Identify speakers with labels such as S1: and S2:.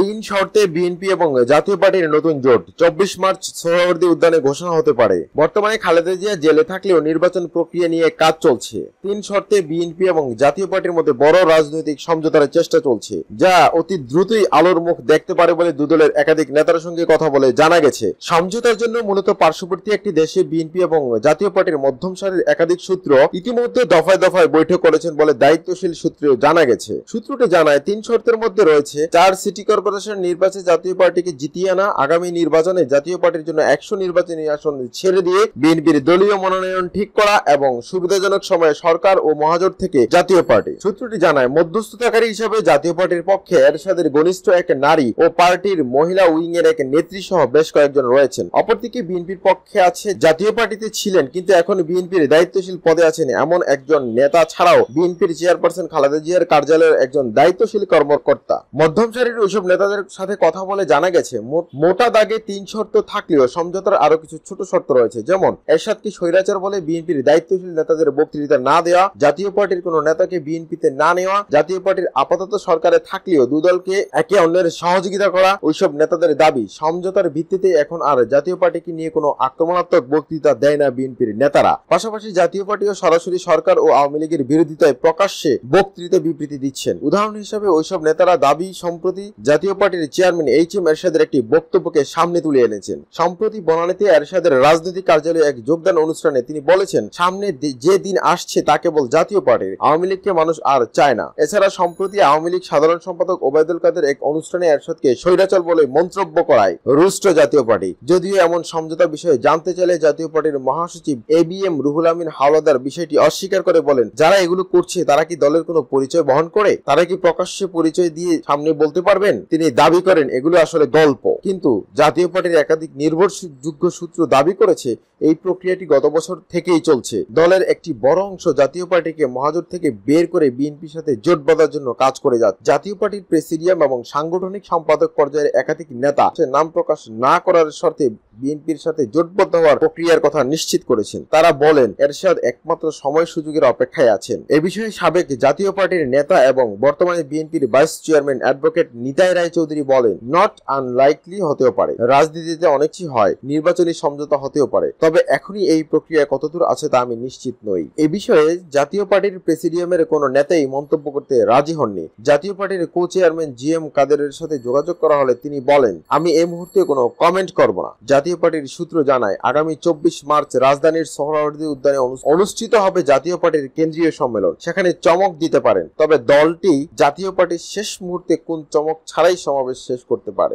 S1: তিন শর্তে বিএনপি এবং জাতীয় পার্টির নতুন জোট। চব্বিশ মার্চ সোহরাওয়ার্দী উদ্যানে ঘোষণা হতে পারে। বর্তমানে খালেদা জিয়া জেলে থাকলেও নির্বাচন প্রক্রিয়া নিয়ে কাজ চলছে। তিন শর্তে বিএনপি এবং জাতীয় পার্টির মধ্যে বড় রাজনৈতিক সমঝোতার চেষ্টা চলছে, যা অতি দ্রুতই আলোর মুখ দেখতে পারে বলে দুদলের একাধিক নেতার সঙ্গে কথা বলে জানা গেছে। সমঝোতার জন্য মূলত পার্শ্ববর্তী একটি দেশে বিএনপি এবং জাতীয় পার্টির মধ্যম সারির একাধিক সূত্র ইতিমধ্যে দফায় দফায় বৈঠক করেছেন বলে দায়িত্বশীল সূত্রেও জানা গেছে। সূত্রটি জানায়, তিন শর্তের মধ্যে রয়েছে, চার সিটি কর্পোরেশন নির্বাচনে জাতীয় পার্টিকে জিতিয়ে আনা আগামী নির্বাচনে জাতীয় পার্টির জন্য একশো নির্বাচনী আসন ছেড়ে দিয়ে বিএনপির দলীয় মনোনয়ন ঠিক করা এবং সুবিধাজনক সময়ে সরকার ও মহাজোট থেকে জাতীয় পার্টি। সূত্রটি জানায়, মধ্যস্থতাকারী হিসেবে জাতীয় পার্টির পক্ষে এরশাদের ঘনিষ্ঠ এক নারী ও পার্টির মহিলা উইং এর এক নেত্রী সহ বেশ কয়েকজন রয়েছেন। অপরদিকে বিএনপির পক্ষে আছে জাতীয় পার্টিতে ছিলেন কিন্তু এখন বিএনপির দায়িত্বশীল পদে আছেন এমন একজন নেতা ছাড়াও বিএনপির চেয়ারপারসন খালেদা জিয়ার কার্যালয়ের একজন দায়িত্বশীল কর্মকর্তা। মধ্যম সারির ওইসব নেতাদের সাথে কথা বলে জানা গেছে, মোটা দাগে তিন শর্ত থাকলেও সমঝোতার আরও কিছু ছোট শর্ত রয়েছে, যেমন এরশাদকে স্বৈরাচার বলে বিএনপির দায়িত্বশীল নেতাদের বক্তৃতা না দেওয়া, জাতীয় পার্টির কোন নেতাকে বিএনপিতে না নেওয়া, জাতীয় পার্টির আপাতত সরকারে থাকলেও দুদলকে একে অন্যের সহযোগিতা করা, ওইসব নেতাদের দাবি। সমঝোতার ভিত্তিতে এখন আর জাতীয় পার্টিকে নিয়ে কোনো আক্রমণাত্মক বক্তৃতা দেয় না বিএনপির নেতারা। পাশাপাশি জাতীয় পার্টিও সরাসরি সরকার ও আওয়ামী লীগের বিরোধিতায় প্রকাশ্যে বক্তৃতা বিবৃতি দিচ্ছেন। উদাহরণ হিসেবে ওইসব নেতারা দাবি, সম্প্রতি জাতীয় পার্টির চেয়ারম্যান এইচ এম এরশাদের একটি বক্তব্যকে সামনে তুলে এনেছেন। সম্প্রতি বনানীতে এরশাদের রাজনৈতিক কার্যালয়ে এক যোগদান অনুষ্ঠানে তিনি বলেছেন, সামনে যে দিন আসছে তা কেবল জাতীয় পার্টির। আওয়ামী লীগকে মানুষ আর চায় না। এছাড়া সম্প্রতি আওয়ামী লীগ সাধারণ সম্পাদক ওবায়দুল কাদের এক অনুষ্ঠানে এরশাদকে স্বৈরাচার বলে মন্তব্য করায়, রুষ্ট জাতীয় পার্টি। যদিও এমন সমঝোতা বিষয়ে জানতে চাইলে জাতীয় পার্টির মহাসচিব A B M Ruhul Amin Hawladar বিষয়টি অস্বীকার করে বলেন, যারা এগুলো করছে তারা কি দলের কোনো পরিচয় বহন করে? তারা কি প্রকাশ্যে পরিচয় দিয়ে সামনে বলতে পারবেন? তিনি দাবি করেন এগুলো আসলে গল্প। কিন্তু জাতীয় পার্টির একাধিক নির্ভরযোগ্য সূত্র দাবি করেছে এই প্রক্রিয়াটি গত বছর থেকেই চলছে। দলের একটি বড় অংশ জাতীয় পার্টিকে মহাজোট থেকে বের করে বিএনপির সাথে জোট বাঁধার জন্য কাজ করে যাচ্ছে। জাতীয় পার্টির প্রেসিডিয়াম এবং সাংগঠনিক সম্পাদক পর্যায়ের একাধিক নেতা নাম প্রকাশ না করার শর্তে বিএনপির সাথে জোটবদ্ধ হওয়ার প্রক্রিয়ার কথা নিশ্চিত করেছেন। তারা বলেন, এরশাদ একমাত্র সময় সুযোগের অপেক্ষায় আছেন। এ বিষয়ে সাবেক জাতীয় পার্টির নেতা এবং বর্তমানে বিএনপির vice chairman advocate Nitai Roy Chowdhury বলেন, নট আনলাইকলি হতেও পারে। রাজনীতিতে অনেক কিছু হয়, নির্বাচনী সমঝোতা হতেও পারে। তবে এখনই এই প্রক্রিয়া কতদূর আছে তা আমি নিশ্চিত নই। এ বিষয়ে জাতীয় পার্টির প্রেসিডিয়ামের কোনো নেতাই মন্তব্য করতে রাজি হননি। জাতীয় পার্টির কো চেয়ারম্যান জি এম কাদেরের সাথে যোগাযোগ করা হলে তিনি বলেন, আমি এই মুহূর্তে কোনো কমেন্ট করব না। জাতীয় পার্টির সূত্র জানায়, আগামী চব্বিশ মার্চ রাজধানীর সোহরাওয়ার্দী উদ্যানে অনুষ্ঠিত হবে জাতীয় পার্টির কেন্দ্রীয় সম্মেলন। সেখানে চমক দিতে পারেন। তবে দলটি জাতীয় পার্টির শেষ মুহূর্তে কোন চমক ছাড়াই সমাবেশ শেষ করতে পারে।